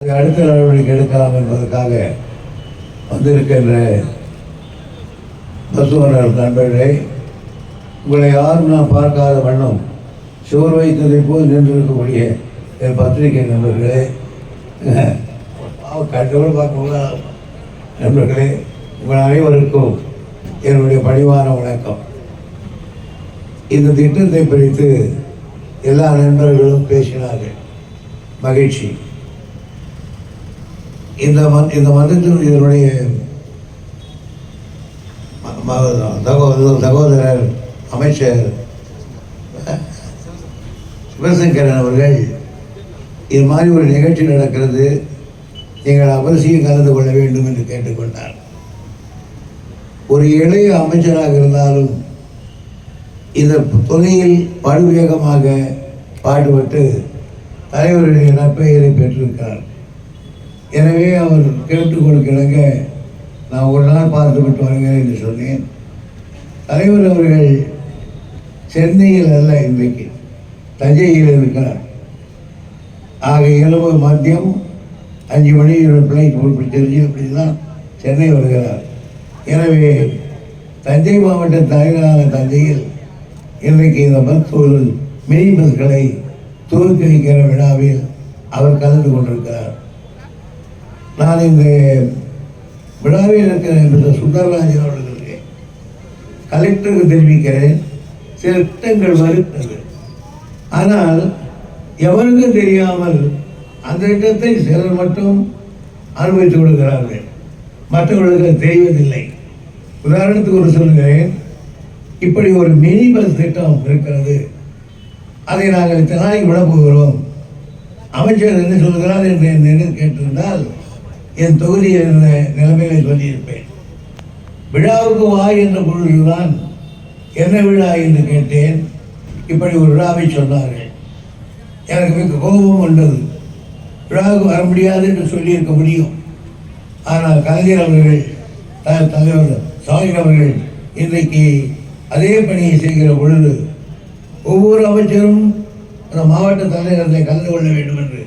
அடுத்த நடவடிக்கை எடுக்கலாம் என்பதற்காக வந்திருக்கின்ற பசுவனர் நண்பர்களே உங்களை யாரும் நான் பார்க்காத வண்ணம் சுவர் வைத்ததை போல் நின்றிருக்கக்கூடிய என் பத்திரிகை நண்பர்களே அவர் கண்டவர் நண்பர்களே உங்கள் அனைவருக்கும் என்னுடைய பணிவான வணக்கம். இந்த திட்டத்தை குறித்து எல்லா நண்பர்களும் பேசினார்கள். மகிழ்ச்சி. இந்த இந்த மதத்தில் இதனுடைய சகோதரர் சகோதரர் அமைச்சர் சிவசங்கரன் அவர்கள் இது மாதிரி ஒரு நிகழ்ச்சி நடக்கிறது. நீங்கள் அவசியம் கலந்து கொள்ள வேண்டும் என்று கேட்டுக்கொண்டார். ஒரு இளைய அமைச்சராக இருந்தாலும் இந்த துறையில் படுவேகமாக பாடுபட்டு தலைவருடைய நற்பெயரை பெற்றிருக்கிறார். எனவே அவர் கேட்டுக்கொள் கிடங்க நான் ஒரு நாள் பார்த்துவிட்டு வருகிறேன் என்று சொன்னேன். தலைவர் அவர்கள் சென்னையில் அல்ல இன்றைக்கு தஞ்சையில் இருக்கிறார். ஆக இரவு மதியம் அஞ்சு மணி ஃப்ளைட் பிடிச்சிருச்சு தெரிஞ்சு அப்படின்னா சென்னை வருகிறார். எனவே தஞ்சை மாவட்ட தலைவரான தஞ்சையில் இன்றைக்கு இந்த பஸ் ஒரு மினி பஸ்களை துவக்கி வைக்கிற விழாவில் அவர் கலந்து கொண்டிருக்கிறார். நான் இந்த விழாவில் இருக்கிற மிஸ்டர் சுந்தரராஜன் அவர்களுக்கு கலெக்டருக்கு தெரிவிக்கிறேன். சில திட்டங்கள் வருகிறது ஆனால் எவருக்கும் தெரியாமல் அந்த திட்டத்தை சிலர் மட்டும் அனுபவித்து விடுகிறார்கள். மற்றவர்களுக்கு தெரிவதில்லை. உதாரணத்துக்கு ஒரு சொல்கிறேன் இப்படி ஒரு மினி பஸ் திட்டம் இருக்கிறது. அதை நாங்கள் இத்தனை நாளைக்கு விட போகிறோம். அமைச்சர் என்ன சொல்கிறார் என்று என்னிடம் கேட்டிருந்தால் என் தொகுதியில் இருந்த நிலைமைகளை சொல்லியிருப்பேன். விழாவுக்கு வா என்ற பொழுதுதான் என்ன விழா என்று கேட்டேன். இப்படி ஒரு விழாவை சொன்னார்கள். எனக்கு மிக கோபம் வந்தது. விழாவுக்கு வர முடியாது என்று சொல்லியிருக்க முடியும். ஆனால் கலைஞர் அவர்கள் தலைவர் ஸ்டாலின் அவர்கள் இன்றைக்கு அதே பணியை செய்கிற பொழுது ஒவ்வொரு அமைச்சரும் அந்த மாவட்ட தலைநகரத்தை கலந்து கொள்ள வேண்டும் என்று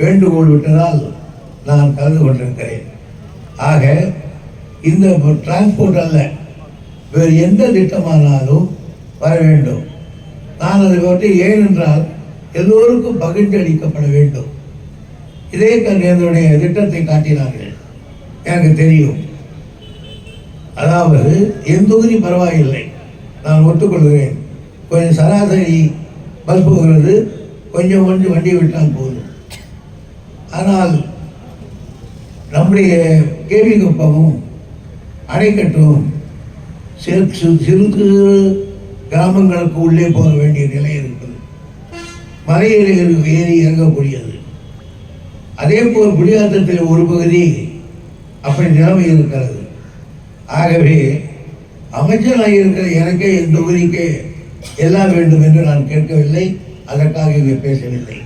வேண்டுகோள் விட்டதால் நான் கலந்து கொண்டிருக்கிறேன். ஆக இந்த டிரான்ஸ்போர்ட் அல்ல. வேறு எந்த திட்டமானாலும் வர வேண்டும். நான் அதை பற்றி ஏனென்றால் எல்லோருக்கும் பகிர்ந்தளிக்கப்பட வேண்டும். இதே கண் என்னுடைய திட்டத்தை காட்டினார்கள். எனக்கு தெரியும். அதாவது என் தொகுதி பரவாயில்லை. நான் ஒத்துக்கொள்கிறேன். கொஞ்சம் சராசரி பஸ் போகிறது. கொஞ்சம் கொஞ்சம் வண்டி விட்டால் போதும். ஆனால் நம்முடைய கேவி குப்பமும் அணைக்கட்டும் சிறு சிறு சிறு கிராமங்களுக்கு உள்ளே போக வேண்டிய நிலை இருக்குது மலையில் ஏறி- இறங்கக்கூடியது. அதே போல் குடியாத்தத்தில் ஒரு பகுதி அப்படி நிலைமை இருக்கிறது. ஆகவே அமைச்சராக இருக்கிற எனக்கே என் தொகுதிக்கே எல்லாம் வேண்டும் என்று நான் கேட்கவில்லை. அதற்காக இங்கே பேசவில்லை.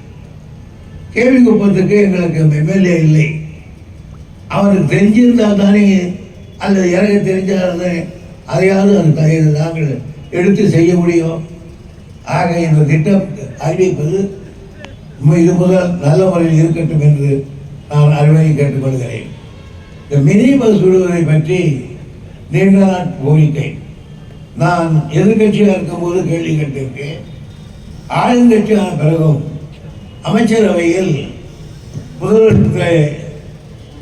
கேள்வி குப்பத்துக்கு எங்களுக்கு எம்எல்ஏ இல்லை. அவருக்கு தெரிஞ்சிருந்தால் தானே அல்லது எனக்கு தெரிஞ்சால் தானே அதையாவது அது தகையை நாங்கள் எடுத்து செய்ய முடியும். ஆக இந்த திட்டம் அறிவிப்பது இது முதல் நல்ல முறையில் இருக்கட்டும் என்று நான் அறிவுரை கேட்டுக்கொள்கிறேன். இந்த மினி பஸ் விடுவதை பற்றி நீண்ட நாள் கோரிக்கை. நான் எதிர்கட்சியாக இருக்கும்போது கேள்வி கேட்டிருக்கேன். ஆளுங்கட்சியான பிறகும் அமைச்சரவையில் முதல்வருக்கு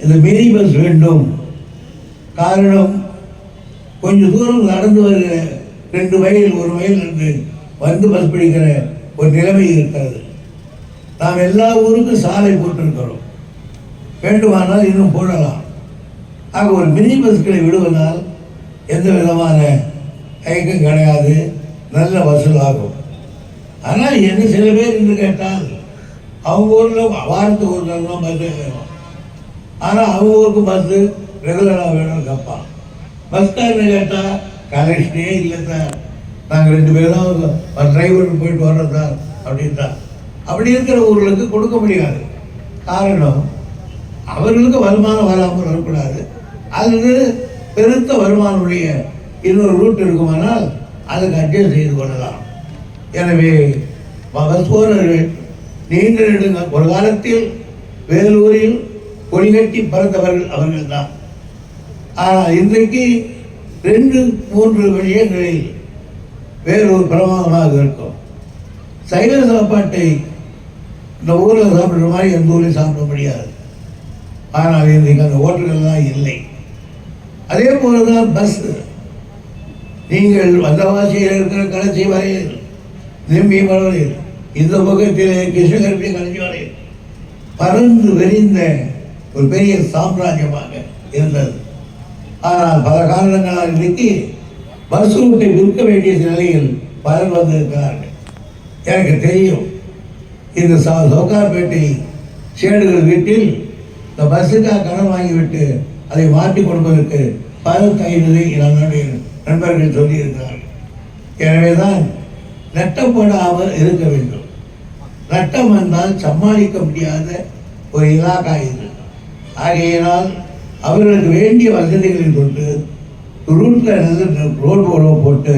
இந்த மினி பஸ் வேண்டும். காரணம் கொஞ்சம் தூரம் நடந்து வருகிற ரெண்டு மைல் ஒரு மைல் இருந்து வந்து பஸ் பிடிக்கிற ஒரு நிலைமை இருக்கிறது. நாம் எல்லா ஊருக்கும் சாலை போட்டிருக்கிறோம். வேண்டுமானால் இன்னும் போடலாம். ஆக ஒரு மினி பஸ்களை விடுவதால் எந்த விதமான தயக்கம் கிடையாது. நல்ல வசூல் ஆகும். ஆனால் என்ன சில பேர் என்று கேட்டால் அவங்க ஊரில் வாரத்துக்கு ஒரு நாள் தான் பஸ்ஸே வேணும் ஆனால் அவங்க ஊருக்கு பஸ்ஸு ரெகுலராக வேணும்னு கேட்பான். பஸ்காரன்னு கேட்டால் கலெக்ஷனே இல்லை சார் நாங்கள் ரெண்டு பேர் தான் டிரைவருக்கு போயிட்டு வர்றோம் சார் அப்படின்ட்டா அப்படி இருக்கிற ஊர்களுக்கு கொடுக்க முடியாது. காரணம் அவர்களுக்கு வருமானம் வராமல் வரக்கூடாது. அது பெருத்த வருமானமுடைய இன்னொரு ரூட் இருக்குமானால் அதுக்கு அட்ஜஸ்ட் செய்து கொள்ளலாம். எனவே பஸ் ஓனர்கள் நீண்ட நெடுங்க ஒரு காலத்தில் வேலூரில் கொடிகட்டி பறந்தவர்கள் அவர்கள்தான். ஆனால் இன்றைக்கு ரெண்டு மூன்று விஷயங்களில் வேறொரு பிரமாதமாக இருக்கும். சைவ சாப்பாட்டை இந்த ஊரில் சாப்பிடுற மாதிரி எந்த ஊரில் சாப்பிட முடியாது. ஆனால் இன்றைக்கு அந்த ஹோட்டல்கள்லாம் இல்லை. அதே போல தான் பஸ்ஸு நீங்கள் வந்தவாசியில் இருக்கிற கடைசி வரையில் நிம்பி வரையில் இந்த பக்கத்தில் கிருஷ்ணகர்பி கடைசி வரையில் பறந்து விரிந்த ஒரு பெரிய சாம்ராஜ்யமாக இருந்தது. ஆனால் பல காரணங்களால் இன்னைக்கு பஸ் ரூட்டை விற்க வேண்டிய நிலையில் பலர் வந்திருக்கிறார்கள். எனக்கு தெரியும் இந்த சா சவுகார்பேட்டை சேடுகள் வீட்டில் இந்த பஸ்ஸுக்காக கடன் வாங்கிவிட்டு அதை மாற்றி கொடுப்பதற்கு பல கைநிலை என்னுடைய நண்பர்கள் சொல்லியிருக்கிறார்கள். எனவே தான் நட்டப்படாமல் இருக்க வேண்டும். நட்டம் வந்தால் சமாளிக்க முடியாத ஒரு இலாக்கா இது. ஆகையினால் அவர்களுக்கு வேண்டிய வசதிகளை கொண்டு ரூட்டில் இருந்து ரோடு போர்டோ போட்டு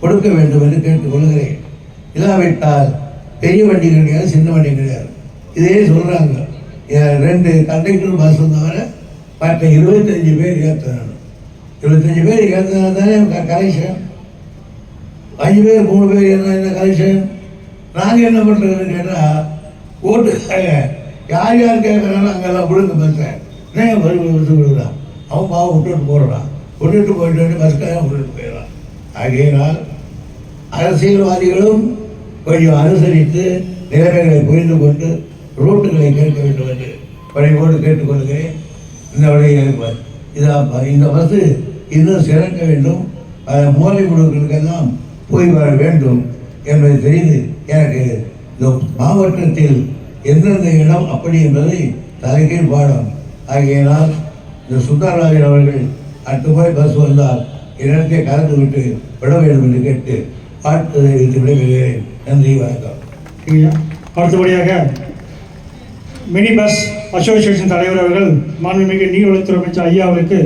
கொடுக்க வேண்டும் என்று கேட்டுக்கொள்கிறேன் இல்லாவிட்டால் பெரிய வண்டி கிடையாது சின்ன வண்டி கிடையாது. இதே சொல்கிறாங்க ரெண்டு கண்டக்டர் பஸ் தவிர மற்ற இருபத்தஞ்சி பேர் ஏற்றணும் இருபத்தஞ்சி பேர் ஏற்றினா தானே கலெக்ஷன் அஞ்சு பேர் மூணு பேர் என்ன என்ன கலெக்ஷன் நாங்கள் என்ன பண்ணுறதுன்னு கேட்டால் ஓட்டுக்காக யார் யார் கேட்குறாங்களோ அங்கெல்லாம் விழுங்க பஸ்ஸை. ஏன் பஸ் விட்டு விடுறான் அவன் பாவம் விட்டுட்டு போடுறான். விட்டுட்டு போயிட்டு பஸ்க்காக விட்டுட்டு போயிடறான். ஆகையினால் அரசியல்வாதிகளும் கொஞ்சம் அனுசரித்து நிலைமைகளை புரிந்து கொண்டு ரூட்டுகளை கேட்க வேண்டும் என்று பணிவோடு கேட்டுக்கொள்கிறேன். இந்த வழியை இதான் இந்த பஸ்ஸு இன்னும் சிறக்க வேண்டும். அஹ், மூலை முழுக்களுக்கெல்லாம் போய் வர வேண்டும் என்பதை தெரிந்து எனக்கு இந்த மாவட்டத்தில் எந்தெந்த இடம் அப்படி என்பதை தலைகீழ் பாடம். ஆகியனால் இந்த சுந்தரராஜன் அவர்கள் அடுத்த முறை பஸ் வந்தால் இடத்தை கலந்து விட்டு விட வேண்டும் என்று கேட்டு பாட்டு தெரிவித்து விடைபெறுகிறேன். நன்றி வணக்கம். அடுத்தபடியாக மினி பஸ் அசோசியேஷன் தலைவர் அவர்கள் மாண்புமிகு நீர்வளத்துறை அமைச்சர் ஐயா அவருக்கு